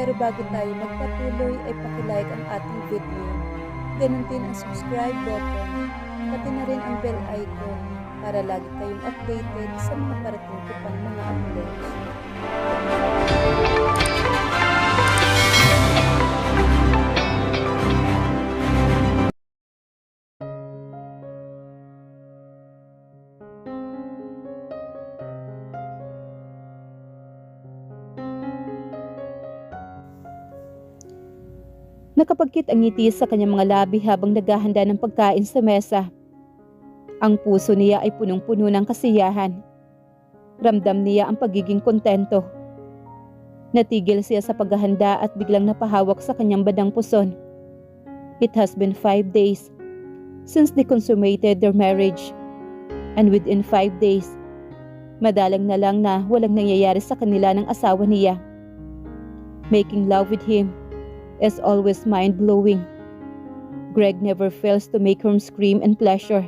Pero bago tayo magpatuloy ay pakilike ang ating video. Ganun din ang subscribe button, pati na rin ang bell icon para lagi kayong updated sa mga parating ko pang mga uploads. Nakapagkit ang ngiti sa kanyang mga labi habang naghahanda ng pagkain sa mesa. Ang puso niya ay punong-puno ng kasiyahan. Ramdam niya ang pagiging kontento. Natigil siya sa paghahanda at biglang napahawak sa kanyang badang puson. It has been five days since they consummated their marriage. And within five days, madalang na lang na walang nangyayari sa kanila ng asawa niya. Making love with him is always mind-blowing. Greg never fails to make her scream in pleasure.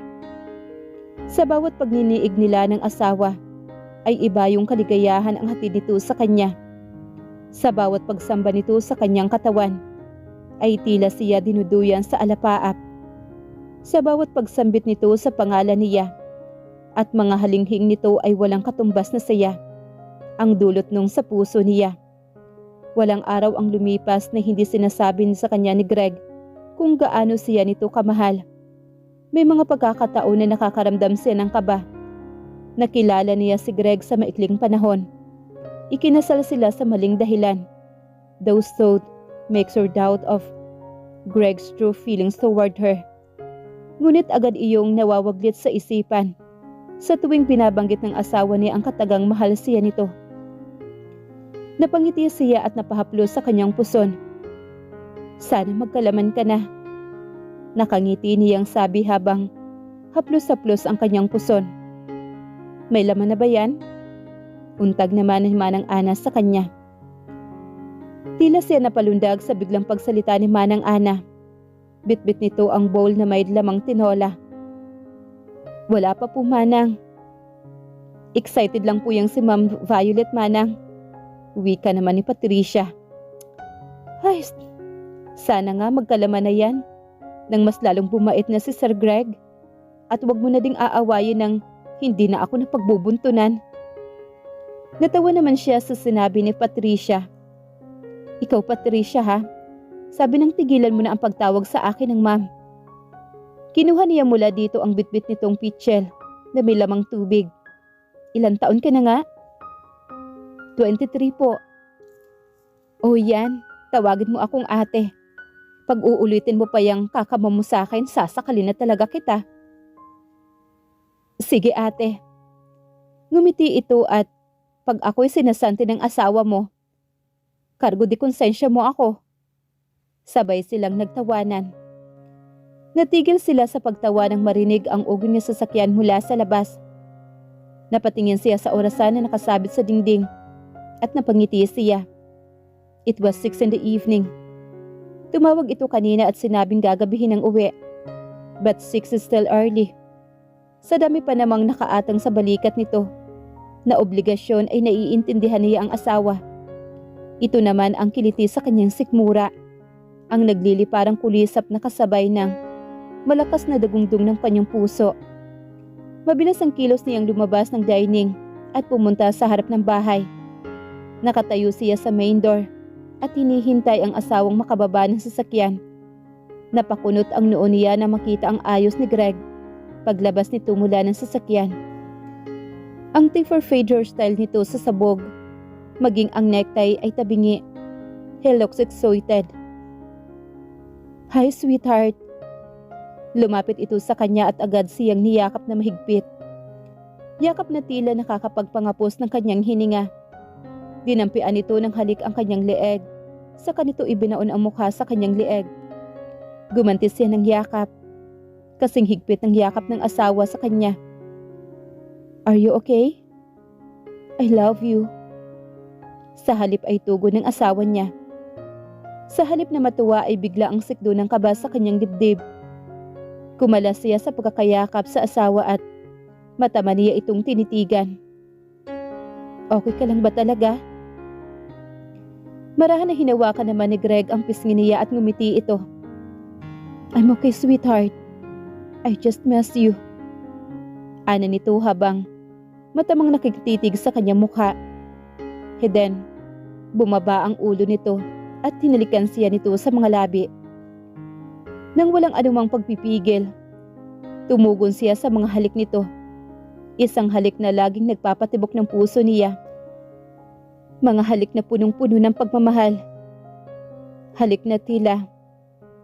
Sa bawat pagniniig nila ng asawa, ay iba yung kaligayahan ang hatid nito sa kanya. Sa bawat pagsamba nito sa kanyang katawan, ay tila siya dinuduyan sa alapaap. Sa bawat pagsambit nito sa pangalan niya, at mga halinghing nito ay walang katumbas na saya, ang dulot nung sa puso niya. Walang araw ang lumipas na hindi sinasabi sa kanya ni Greg kung gaano siya nito kamahal. May mga pagkakataon na nakakaramdam siya ng kaba. Nakilala niya si Greg sa maikling panahon. Ikinasal sila sa maling dahilan. Those thought makes her doubt of Greg's true feelings toward her. Ngunit agad iyong nawawaglit sa isipan sa tuwing binabanggit ng asawa niya ang katagang mahal siya nito. Napangiti siya at napahaplos sa kanyang puson. Sana magkalaman ka na. Nakangiti niyang sabi habang haplos-haplos ang kanyang puson. May laman na ba yan? Untag naman ni Manang Ana sa kanya. Tila siya napalundag sa biglang pagsalita ni Manang Ana. Bitbit nito ang bowl na may lamang tinola. Wala pa po Manang. Excited lang po yung si Ma'am Violet Manang. Wika naman ni Patricia. Ay, sana nga magkalaman na yan nang mas lalong bumait na si Sir Greg. At wag mo na ding aawayin ng hindi na ako napagbubuntunan. Natawa naman siya sa sinabi ni Patricia. Ikaw Patricia ha, sabi nang tigilan mo na ang pagtawag sa akin ng ma'am. Kinuha niya mula dito ang bitbit nitong pitchel na may lamang tubig. Ilan taon ka na nga? 23 po. Oh yan, tawagin mo akong ate. Pag uulitin mo pa yung kakama mo sa akin, sasakalin na talaga kita. Sige ate. Ngumiti ito at pag ako'y sinasanti ng asawa mo, kargo di konsensya mo ako. Sabay silang nagtawanan. Natigil sila sa pagtawa nang marinig ang ugong niya sasakyan mula sa labas. Napatingin siya sa orasan na nakasabit sa dingding at napangiti siya. It was 6 in the evening. Tumawag ito kanina at sinabing gagabihin ng uwi. But 6 is still early. Sa dami pa namang nakaatang sa balikat nito, na obligasyon ay naiintindihan niya ang asawa. Ito naman ang kiliti sa kanyang sikmura, ang nagliliparang kulisap na kasabay ng malakas na dagungdong ng kanyang puso. Mabilis ang kilos niyang lumabas ng dining at pumunta sa harap ng bahay. Nakatayo siya sa main door at hinihintay ang asawang makababa ng sasakyan. Napakunot ang noo niya na makita ang ayos ni Greg paglabas nito mula ng sasakyan. Ang Tiffor Fader style nito sa sabog, maging ang necktie ay tabingi. He looks excited. Hi sweetheart, Lumapit ito sa kanya at agad siyang niyakap na mahigpit. Yakap na tila nakakapagpangapos ng kanyang hininga. Dinampian ito ng halik ang kanyang leeg. Sa kanito ibinaon ang mukha sa kanyang leeg. Gumanti siya ng yakap. Kasing higpit ng yakap ng asawa sa kanya. Are you okay? I love you. Sa halip ay tugon ng asawa niya. Sa halip na matuwa ay bigla ang sikdo ng kaba sa kanyang dibdib. Kumalas siya sa pagkakayakap sa asawa at matama niya itong tinitigan. Okay ka lang ba talaga? Marahan na hinawakan naman ni Greg ang pisngi niya at ngumiti ito. I'm okay, sweetheart. I just miss you. Ana nito habang matamang nakikititig sa kanyang mukha. Then, bumaba ang ulo nito at hinalikan siya nito sa mga labi. Nang walang anumang pagpipigil, tumugon siya sa mga halik nito. Isang halik na laging nagpapatibok ng puso niya. Mga halik na punong-puno ng pagmamahal. Halik na tila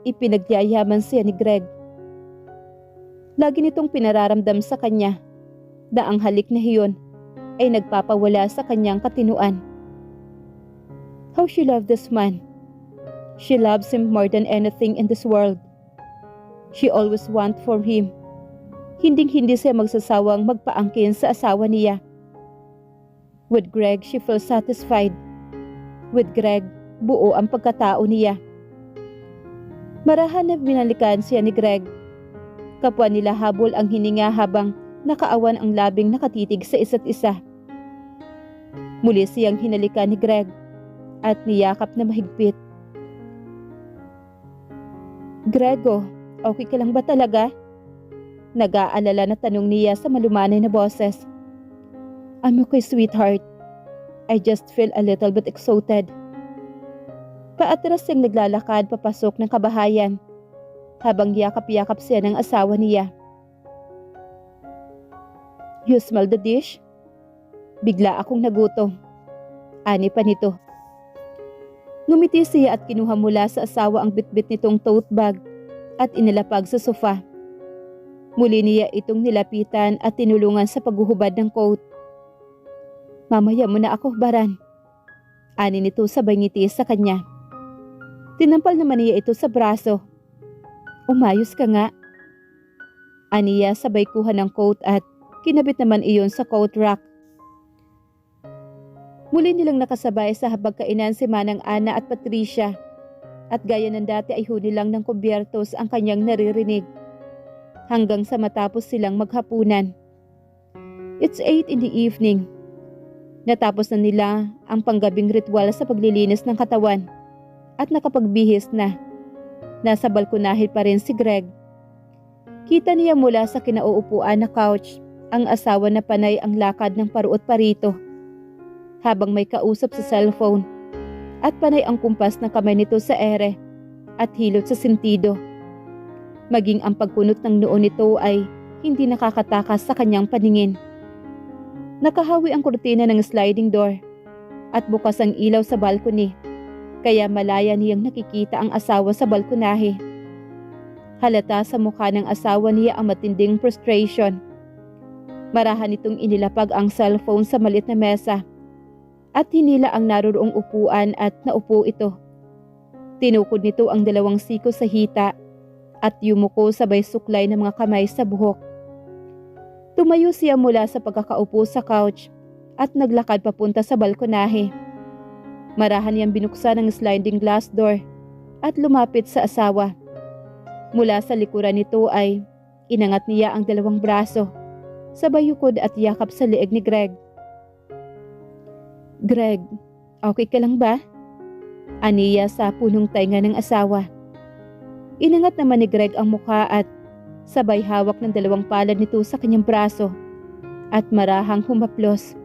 ipinagyayaman siya ni Greg. Lagi nitong pinararamdam sa kanya na ang halik na hiyon ay nagpapawala sa kanyang katinuan. How she loved this man. She loves him more than anything in this world. She always want for him. Hinding-hindi siya magsasawang magpaangkin sa asawa niya. With Greg, she feels satisfied. With Greg, buo ang pagkatao niya. Marahan na binalikan siya ni Greg. Kapwa nila habol ang hininga habang nakaawan ang labing nakatitig sa isa't isa. Muli siyang hinalikan ni Greg at niyakap na mahigpit. Grego, okay ka lang ba talaga? Nag-aalala na tanong niya sa malumanay na boses. I'm okay, sweetheart. I just feel a little bit exhausted. Paatras siyang naglalakad papasok ng kabahayan habang yakap-yakap siya ng asawa niya. You smell the dish? Bigla akong nagutom. Ani pa nito. Ngumiti siya at kinuha mula sa asawa ang bitbit nitong tote bag at inilapag sa sofa. Muli niya itong nilapitan at tinulungan sa paghuhubad ng coat. Mamaya mo na ako, Baran. Ani nito sabay ngiti sa kanya. Tinampal naman niya ito sa braso. Umayos ka nga. Aniya sabay kuha ng coat at kinabit naman iyon sa coat rack. Muli nilang nakasabay sa habagkainan si Manang Ana at Patricia. At gaya ng dati ay huni lang ng kubyertos ang kanyang naririnig. Hanggang sa matapos silang maghapunan. It's 8 in the evening. Natapos na nila ang panggabing ritual sa paglilinis ng katawan at nakapagbihis na. Nasa balkonahe pa rin si Greg. Kita niya mula sa kinauupuan na couch ang asawa na panay ang lakad ng paruot parito habang may kausap sa cellphone at panay ang kumpas ng kamay nito sa ere at hilot sa sentido. Maging ang pagkunot ng noo nito ay hindi nakakatakas sa kanyang paningin. Nakahawi ang kurtina ng sliding door at bukas ang ilaw sa balcony kaya malaya niyang nakikita ang asawa sa balkonahe. Halata sa mukha ng asawa niya ang matinding frustration. Marahan itong inilapag ang cellphone sa malit na mesa at hinila ang naroroong upuan at naupo ito. Tinukod nito ang dalawang siko sa hita at yumuko sabay suklay ng mga kamay sa buhok. Tumayo siya mula sa pagkakaupo sa couch at naglakad papunta sa balkonahe. Marahan niyang binuksan ang sliding glass door at lumapit sa asawa. Mula sa likuran nito ay inangat niya ang dalawang braso, sabay yukod at yakap sa leeg ni Greg. Greg, okay ka lang ba? Aniya sa punong tainga ng asawa. Inangat naman ni Greg ang mukha at sabay hawak ng dalawang palad nito sa kanyang braso at marahang humaplos.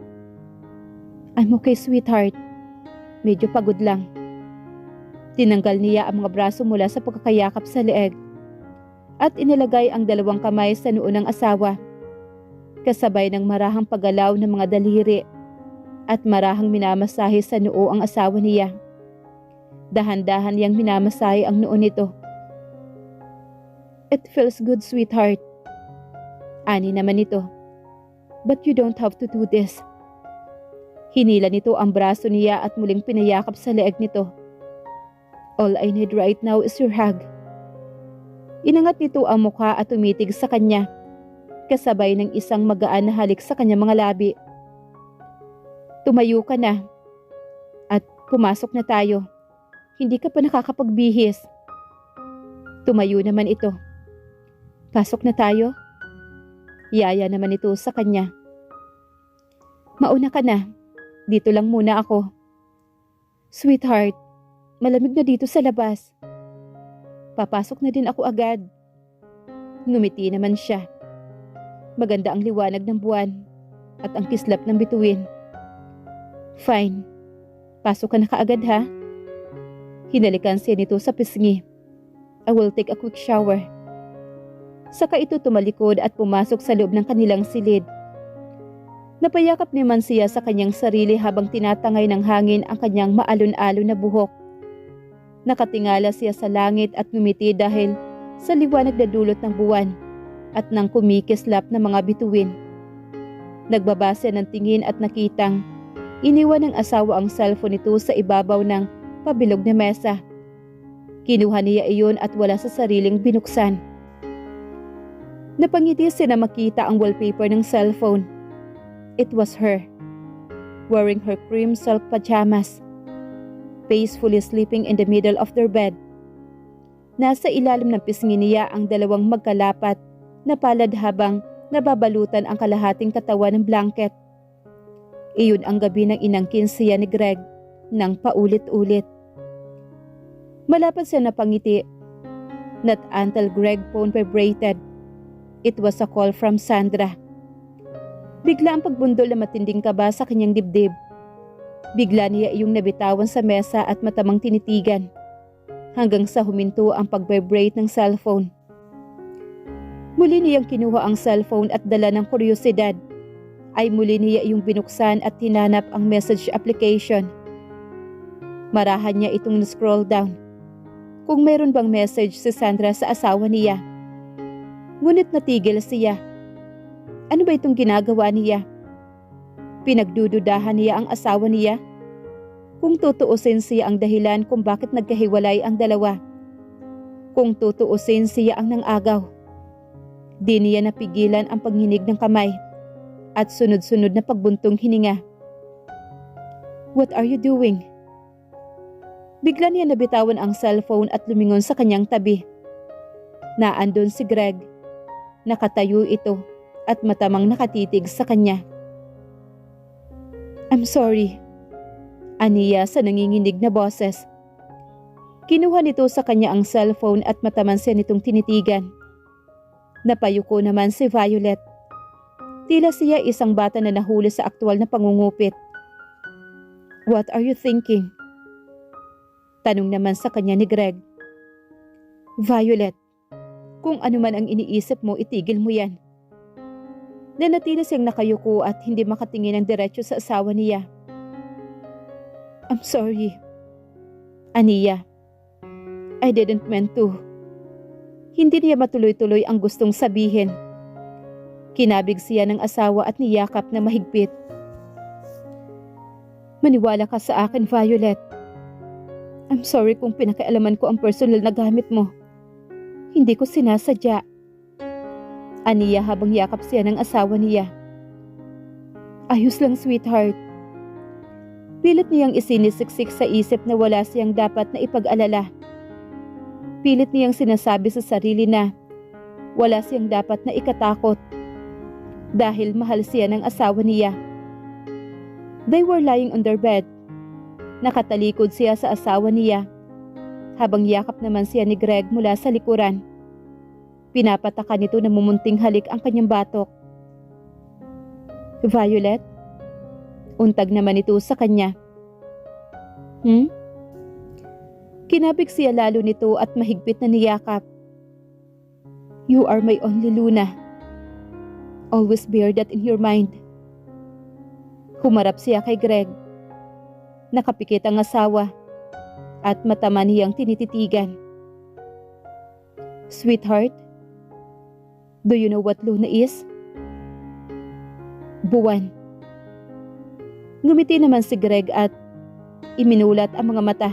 I'm okay sweetheart. Medyo pagod lang. Tinanggal niya ang mga braso mula sa pagkakayakap sa leeg at inilagay ang dalawang kamay sa noo ng asawa. Kasabay ng marahang paggalaw ng mga daliri at marahang minamasahe sa noo ang asawa niya. Dahan-dahan niyang minamasahe ang noo nito. It feels good, sweetheart. Ani naman ito. But you don't have to do this. Hinila nito ang braso niya at muling pinayakap sa leeg nito. All I need right now is your hug. Inangat nito ang mukha at tumitig sa kanya, kasabay ng isang magaan na halik sa kanyang mga labi. Tumayo ka na. At pumasok na tayo. Hindi ka pa nakakapagbihis. Tumayo naman ito. Pasok na tayo. Yaya naman ito sa kanya. Mauna ka na. Dito lang muna ako. Sweetheart, malamig na dito sa labas. Papasok na din ako agad. Ngumiti naman siya. Maganda ang liwanag ng buwan at ang kislap ng bituin. Fine. Pasok ka na kaagad ha. Hinalikan siya nito sa pisngi. I will take a quick shower. Saka ito tumalikod at pumasok sa loob ng kanilang silid. Napayakap naman siya sa kanyang sarili habang tinatangay ng hangin ang kanyang maalon-alon na buhok. Nakatingala siya sa langit at ngumiti dahil sa liwanag na dulot ng buwan at ng kumikislap na mga bituin. Nagbabase ng tingin at nakitang iniwan ng asawa ang cellphone nito sa ibabaw ng pabilog na mesa. Kinuha niya iyon at wala sa sariling binuksan. Napangiti siya na makita ang wallpaper ng cellphone. It was her, wearing her cream silk pajamas, peacefully sleeping in the middle of their bed. Nasa ilalim ng pisngi niya ang dalawang magkalapat na palad habang nababalutan ang kalahating katawan ng blanket. Iyon ang gabi ng inangkin siya ni Greg nang paulit-ulit. Malapad siya napangiti. Not until Greg phone vibrated. It was a call from Sandra. Bigla ang pagbundol na matinding kaba sa kanyang dibdib. Bigla niya iyong nabitawan sa mesa at matamang tinitigan. Hanggang sa huminto ang pag-vibrate ng cellphone. Muli niyang kinuha ang cellphone at dala ng kuryosidad. Ay muli niya iyong binuksan at hinanap ang message application. Marahan niya itong scroll down. Kung meron bang message si Sandra sa asawa niya. Ngunit natigil siya. Ano ba itong ginagawa niya? Pinagdududahan niya ang asawa niya? Kung tutuusin siya ang dahilan kung bakit nagkahiwalay ang dalawa. Kung tutuusin siya ang nangagaw. Di niya napigilan ang paghinig ng kamay at sunod-sunod na pagbuntong hininga. What are you doing? Bigla niya nabitawan ang cellphone at lumingon sa kanyang tabi. Naandun si Greg. Nakatayo ito at matamang nakatitig sa kanya. I'm sorry. Aniya sa nanginginig na boses. Kinuha nito sa kanya ang cellphone at mataman siya tinitigan. Napayuko naman si Violet. Tila siya isang bata na nahuli sa aktwal na pangungupit. What are you thinking? Tanong naman sa kanya ni Greg. Violet, kung ano man ang iniisip mo, itigil mo yan. Nanatili siyang nakayuko at hindi makatingin ng diretsyo sa asawa niya. I'm sorry. Aniya, I didn't meant to. Hindi niya matuloy-tuloy ang gustong sabihin. Kinabig siya ng asawa at niyakap na mahigpit. Maniwala ka sa akin, Violet. I'm sorry kung pinakailaman ko ang personal na gamit mo. Hindi ko sinasadya. Aniya habang yakap siya ng asawa niya. Ayos lang, sweetheart. Pilit niyang isinisiksik sa isip na wala siyang dapat na ipag-alala. Pilit niyang sinasabi sa sarili na wala siyang dapat na ikatakot dahil mahal siya ng asawa niya. They were lying on their bed. Nakatalikod siya sa asawa niya habang yakap naman siya ni Greg mula sa likuran. Pinapataka nito na mumunting halik ang kanyang batok. Violet? Untag naman ito sa kanya. Hmm? Kinabig siya lalo nito at mahigpit na niyakap. You are my only Luna. Always bear that in your mind. Humarap siya kay Greg. Nakapikit ang asawa at matama niyang tinititigan. Sweetheart, do you know what Luna is? Buwan. Ngumiti naman si Greg at iminulat ang mga mata.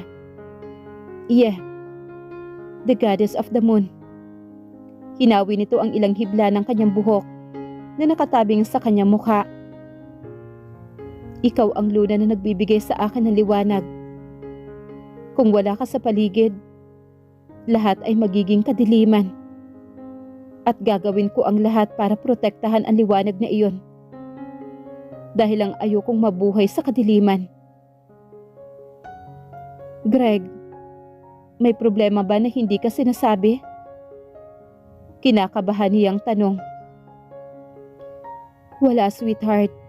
Yeah, the goddess of the moon. Hinawi nito ang ilang hibla ng kanyang buhok na nakatabing sa kanyang mukha. Ikaw ang luna na nagbibigay sa akin ng liwanag. Kung wala ka sa paligid, lahat ay magiging kadiliman. At gagawin ko ang lahat para protektahan ang liwanag na iyon dahil ang ayokong mabuhay sa kadiliman. Greg, may problema ba na hindi ka sinasabi? Kinakabahan niyang tanong. Wala, sweetheart.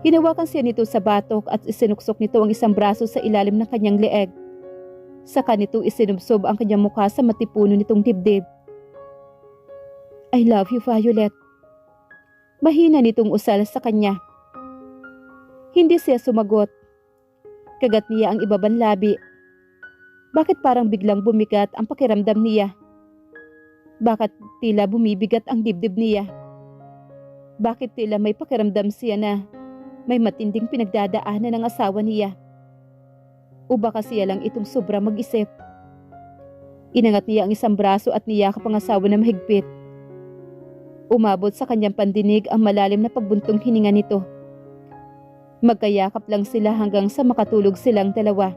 Hinawakan siya nito sa batok at isinuksok nito ang isang braso sa ilalim ng kanyang leeg. Saka nito isinubsob ang kanyang mukha sa matipuno nitong dibdib. I love you, Violet. Mahina nitong usal sa kanya. Hindi siya sumagot. Kagat niya ang ibabang labi. Bakit parang biglang bumigat ang pakiramdam niya? Bakit tila bumibigat ang dibdib niya? Bakit tila may pakiramdam siya na may matinding pinagdadaanan ng asawa niya? O baka siya lang itong sobra mag-isip? Inangat niya ang isang braso at niyakap ang asawa na mahigpit. Umabot sa kanyang pandinig ang malalim na pagbuntong hininga nito. Magkayakap lang sila hanggang sa makatulog silang dalawa.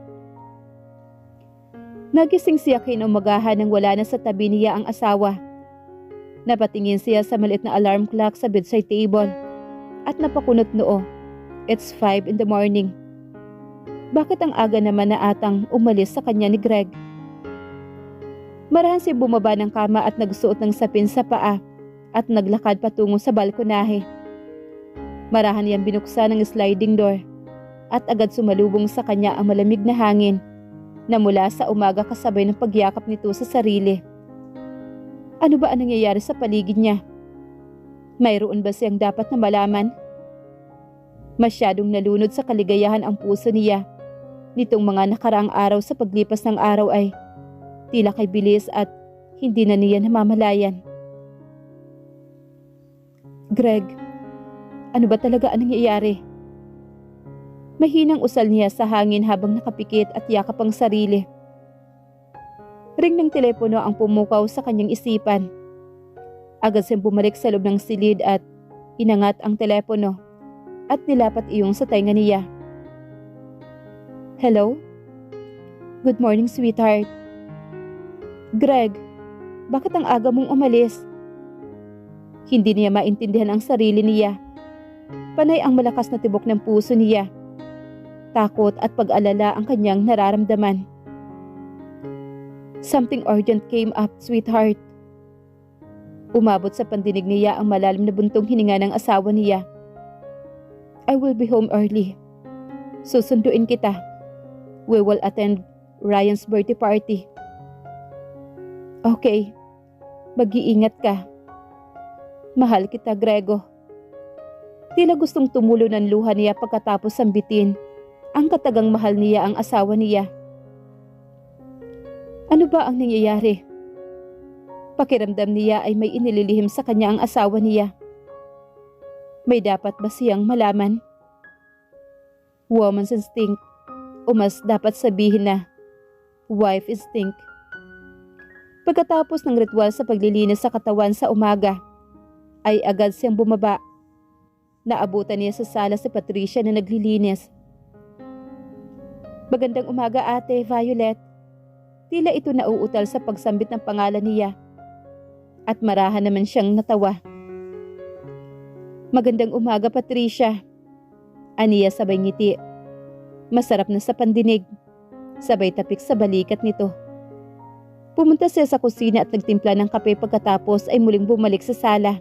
Nagising siya kinumagahan nang wala na sa tabi niya ang asawa. Napatingin siya sa maliit na alarm clock sa bedside table at napakunot noo. It's 5 in the morning. Bakit ang aga naman na atang umalis sa kanya ni Greg? Marahan siya bumaba ng kama at nagsuot ng sapin sa paa at naglakad patungo sa balkonahe. Marahan niyang binuksan ng sliding door at agad sumalubong sa kanya ang malamig na hangin na mula sa umaga kasabay ng pagyakap nito sa sarili. Ano ba ang nangyayari sa paligid niya? Mayroon ba siyang dapat na malaman? Masyadong nalunod sa kaligayahan ang puso niya. Nitong mga nakaraang araw sa paglipas ng araw ay tila kay bilis at hindi na niya namamalayan. Greg, ano ba talaga ang nangyayari? Mahinang usal niya sa hangin habang nakapikit at yakap ang sarili. Ring ng telepono ang pumukaw sa kanyang isipan. Agad siyang bumalik sa loob ng silid at inangat ang telepono at nilapat iyong sa tainga niya. Hello? Good morning, sweetheart. Greg, bakit ang aga mong umalis? Hindi niya maintindihan ang sarili niya. Panay ang malakas na tibok ng puso niya. Takot at pag-alala ang kanyang nararamdaman. Something urgent came up, sweetheart. Umabot sa pandinig niya ang malalim na buntong hininga ng asawa niya. I will be home early. Susunduin kita. We will attend Ryan's birthday party. Okay. Mag-iingat ka. Mahal kita, Grego. Tila gustong tumulo ng luha niya pagkatapos sambitin ang katagang mahal niya ang asawa niya. Ano ba ang nangyayari? Pakiramdam niya ay may inililihim sa kanya ang asawa niya. May dapat ba siyang malaman? Woman's instinct o mas dapat sabihin na wife instinct. Pagkatapos ng ritual sa paglilinis sa katawan sa umaga, ay agad siyang bumaba. Naabutan niya sa sala si Patricia na naglilinis. Magandang umaga ate, Violet. Tila ito nauutal sa pagsambit ng pangalan niya. At marahan naman siyang natawa. Magandang umaga, Patricia. Aniya sabay ngiti. Masarap na sa pandinig. Sabay tapik sa balikat nito. Pumunta siya sa kusina at nagtimpla ng kape pagkatapos ay muling bumalik sa sala.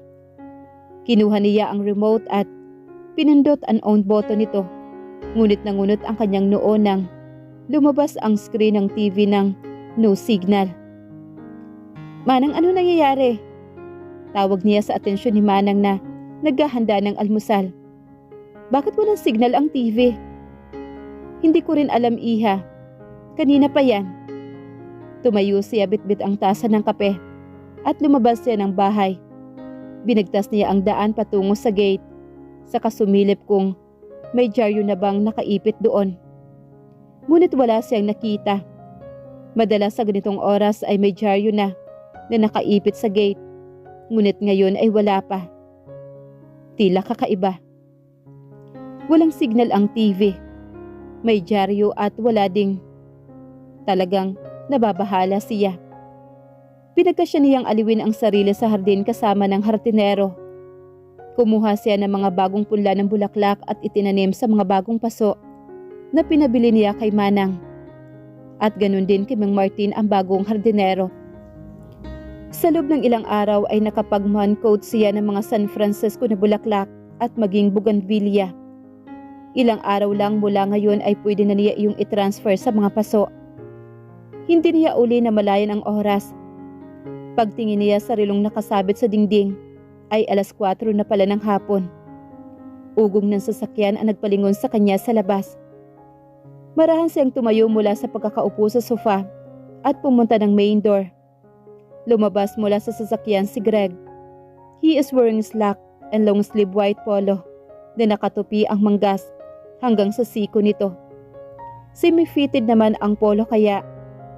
Kinuha niya ang remote at pinindot ang on button nito. Ngunit nangunot ang kanyang noo nang lumabas ang screen ng TV ng no signal. Manang ano nangyayari? Tawag niya sa atensyon ni Manang na naghahanda ng almusal. Bakit walang signal ang TV? Hindi ko rin alam iha. Kanina pa yan. Tumayo siya bitbit ang tasa ng kape at lumabas siya ng bahay. Binigtas niya ang daan patungo sa gate. Sa kasumilip kung may dyaryo na bang nakaipit doon. Ngunit wala siyang nakita. Madalas sa ganitong oras ay may dyaryo na na nakaipit sa gate. Ngunit ngayon ay wala pa. Tila kakaiba. Walang signal ang TV. May dyaryo at wala ding. Talagang nababahala siya. Pinagkasya niyang aliwin ang sarili sa hardin kasama ng hardinero. Kumuha siya ng mga bagong punla ng bulaklak at itinanim sa mga bagong paso na pinabili niya kay Manang. At ganun din kay Mang Martin ang bagong hardinero. Sa loob ng ilang araw ay nakapag-man coat siya ng mga San Francisco na bulaklak at maging bougainvillea. Ilang araw lang mula ngayon ay pwede na niya yung i-transfer sa mga paso. Hindi niya uli na malayan ang oras. Pagtingin niya sa rilong nakasabit sa dingding, ay alas 4 na pala ng hapon. Ugong ng sasakyan ang nagpalingon sa kanya sa labas. Marahan siyang tumayo mula sa pagkakaupo sa sofa at pumunta ng main door. Lumabas mula sa sasakyan si Greg. He is wearing slack and long sleeve white polo na nakatupi ang manggas hanggang sa siko nito. Semi-fitted naman ang polo kaya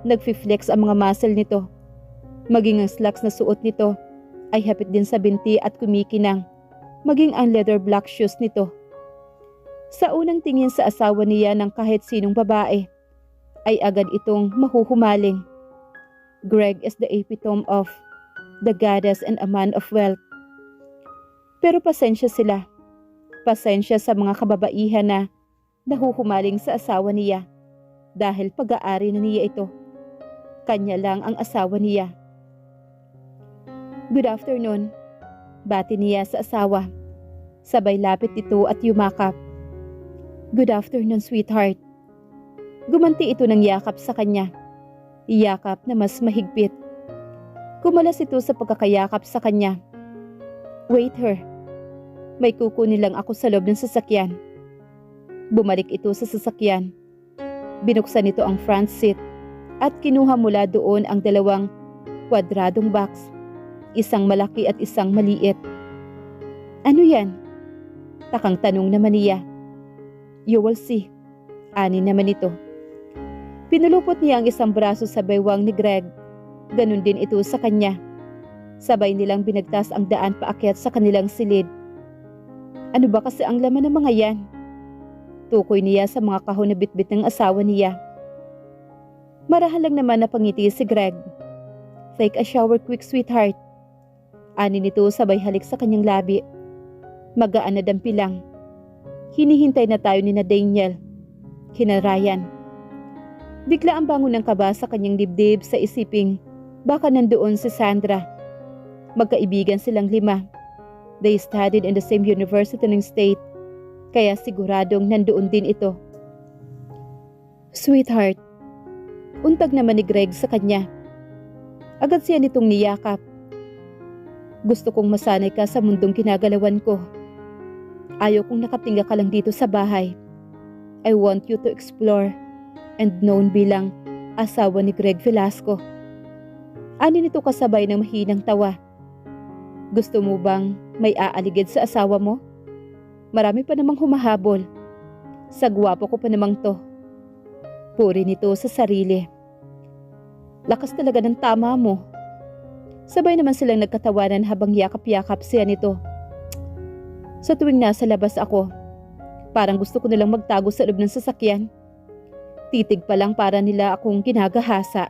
nagfi-flex ang mga muscle nito. Maging ang slacks na suot nito ay hapit din sa binti at kumikinang, maging ang leather black shoes nito. Sa unang tingin sa asawa niya ng kahit sinong babae, ay agad itong mahuhumaling. Greg is the epitome of the goddess and a man of wealth. Pero pasensya sila. Pasensya sa mga kababaihan na nahuhumaling sa asawa niya dahil pag-aari na niya ito. Kanya lang ang asawa niya. Good afternoon. Bati niya sa asawa. Sabay lapit ito at yumakap. Good afternoon, sweetheart. Gumanti ito ng yakap sa kanya. Iyakap na mas mahigpit. Kumalas ito sa pagkakayakap sa kanya. Wait her. May kukunin lang ako sa loob ng sasakyan. Bumalik ito sa sasakyan. Binuksan nito ang front seat at kinuha mula doon ang dalawang kwadradong box isang malaki at isang maliit. Ano yan? Takang tanong naman niya. You will see. Ani naman ito. Pinulupot niya ang isang braso sa baywang ni Greg. Ganon din ito sa kanya. Sabay nilang binagtas ang daan paakyat sa kanilang silid. Ano ba kasi ang laman ng mga yan? Tukoy niya sa mga kahon na bitbit ng asawa niya. Marahan lang naman na pangiti si Greg. Take a shower quick sweetheart. Ani nito sabay halik sa kanyang labi. Magaan na dampi lang. Hinihintay na tayo ni na Daniel. Kina Ryan. Bigla ang bangon ng kaba sa kanyang dibdib sa isiping baka nandoon si Sandra. Magkaibigan silang lima. They studied in the same university ng state. Kaya siguradong nandoon din ito. Sweetheart, untag naman ni Greg sa kanya. Agad siya nitong niyakap gusto kong masanay ka sa mundong kinagalawan ko. Ayaw kong nakatinga ka lang dito sa bahay. I want you to explore and known bilang asawa ni Greg Velasco. Ani nito kasabay ng mahinang tawa. Gusto mo bang may aaligid sa asawa mo? Marami pa namang humahabol. Sa gwapo ko pa namang to. Puri nito sa sarili. Lakas talaga ng tama mo. Sabay naman silang nagkatawanan habang yakap-yakap siya nito. Sa tuwing nasa labas ako, parang gusto ko nilang magtago sa loob ng sasakyan. Titig pa lang para nila akong ginagahasa.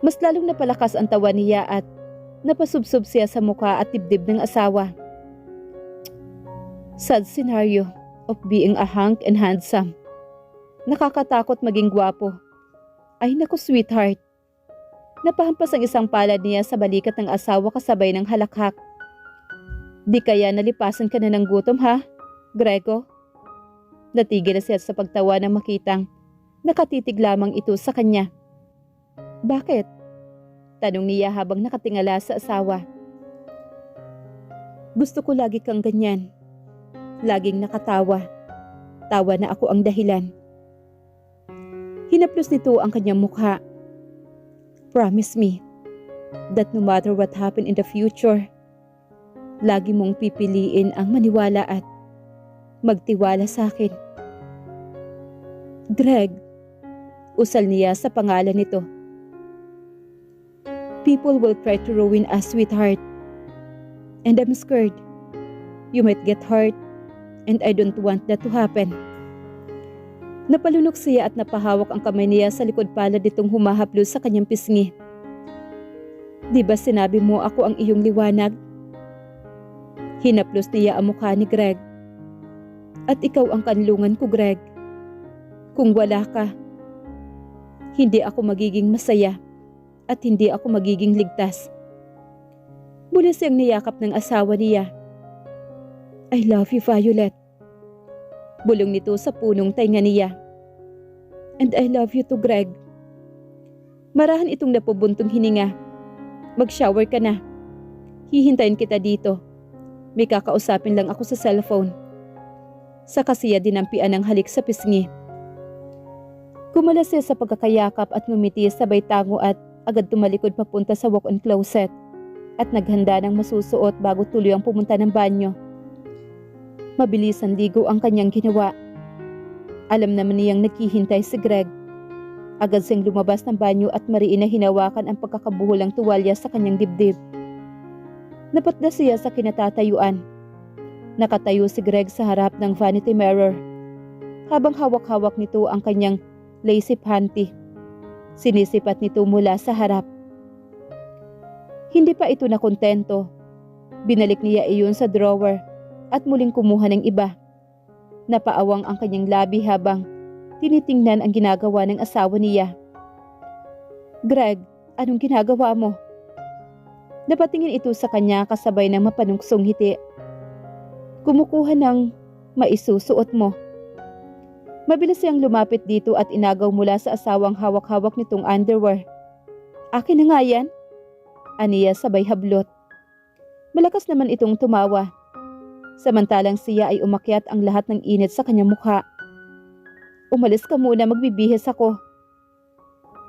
Mas lalong napalakas ang tawa niya at napasubsob siya sa mukha at dibdib ng asawa. Sad scenario of being a hunk and handsome. Nakakatakot maging gwapo. Ay naku sweetheart, Napahampas ang isang palad niya sa balikat ng asawa kasabay ng halakhak. Di kaya nalipasan ka na ng gutom ha, Grego? Natigil na siya sa pagtawa ng makitang nakatitig lamang ito sa kanya. Bakit? Tanong niya habang nakatingala sa asawa. Gusto ko lagi kang ganyan. Laging nakatawa. Tawa na ako ang dahilan. Hinaplos nito ang kanyang mukha Promise me that no matter what happen in the future, lagi mong pipiliin ang maniwala at magtiwala sa akin. Greg, usal niya sa pangalan nito. People will try to ruin us, sweetheart. And I'm scared. You might get hurt, and I don't want that to happen. Napalunok siya at napahawak ang kamay niya sa likod palad nitong humahaplos sa kanyang pisngi. Di ba sinabi mo ako ang iyong liwanag? Hinaplos niya ang mukha ni Greg. At ikaw ang kanlungan ko, Greg. Kung wala ka, Hindi ako magiging masaya at hindi ako magiging ligtas. Mula siyang niyakap ng asawa niya. I love you, Violet. Bulong nito sa punong tainga niya. And I love you too, Greg. Marahan itong napubuntong hininga. Mag-shower ka na. Hihintayin kita dito. May kakausapin lang ako sa cellphone. Sa kasiya dinampian ng halik sa pisngi. Kumalas siya sa pagkakayakap at ngumiti sabay tango at agad tumalikod papunta sa walk-in closet at naghanda ng masusuot bago tuloy ang pumunta ng banyo. Mabilis ang ligo ang kanyang ginawa. Alam naman niyang naghihintay si Greg. Agad siyang lumabas ng banyo at mariin na hinawakan ang pagkakabuholang tuwalya sa kanyang dibdib. Napatda siya sa kinatatayuan. Nakatayo si Greg sa harap ng vanity mirror. Habang hawak-hawak nito ang kanyang lacy panty. Sinisipat nito mula sa harap. Hindi pa ito nakontento. Binalik niya iyon sa drawer at muling kumuha ng iba. Napaawang ang kanyang labi habang tinitingnan ang ginagawa ng asawa niya. Greg, anong ginagawa mo? Napatingin ito sa kanya kasabay ng mapanungsong hiti. Kumukuha ng maisusuot mo. Mabilis siyang lumapit dito at inagaw mula sa asawang hawak-hawak nitong underwear. Akin na nga yan. Aniya sabay hablot. Malakas naman itong tumawa. Samantalang siya ay umakyat ang lahat ng init sa kanyang mukha. Umalis ka muna, magbibihis ako.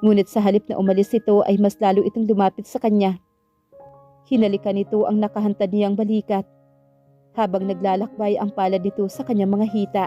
Ngunit sa halip na umalis ito ay mas lalo itong lumapit sa kanya. Hinalikan nito ang nakahantad niyang balikat habang naglalakbay ang palad nito sa kanyang mga hita.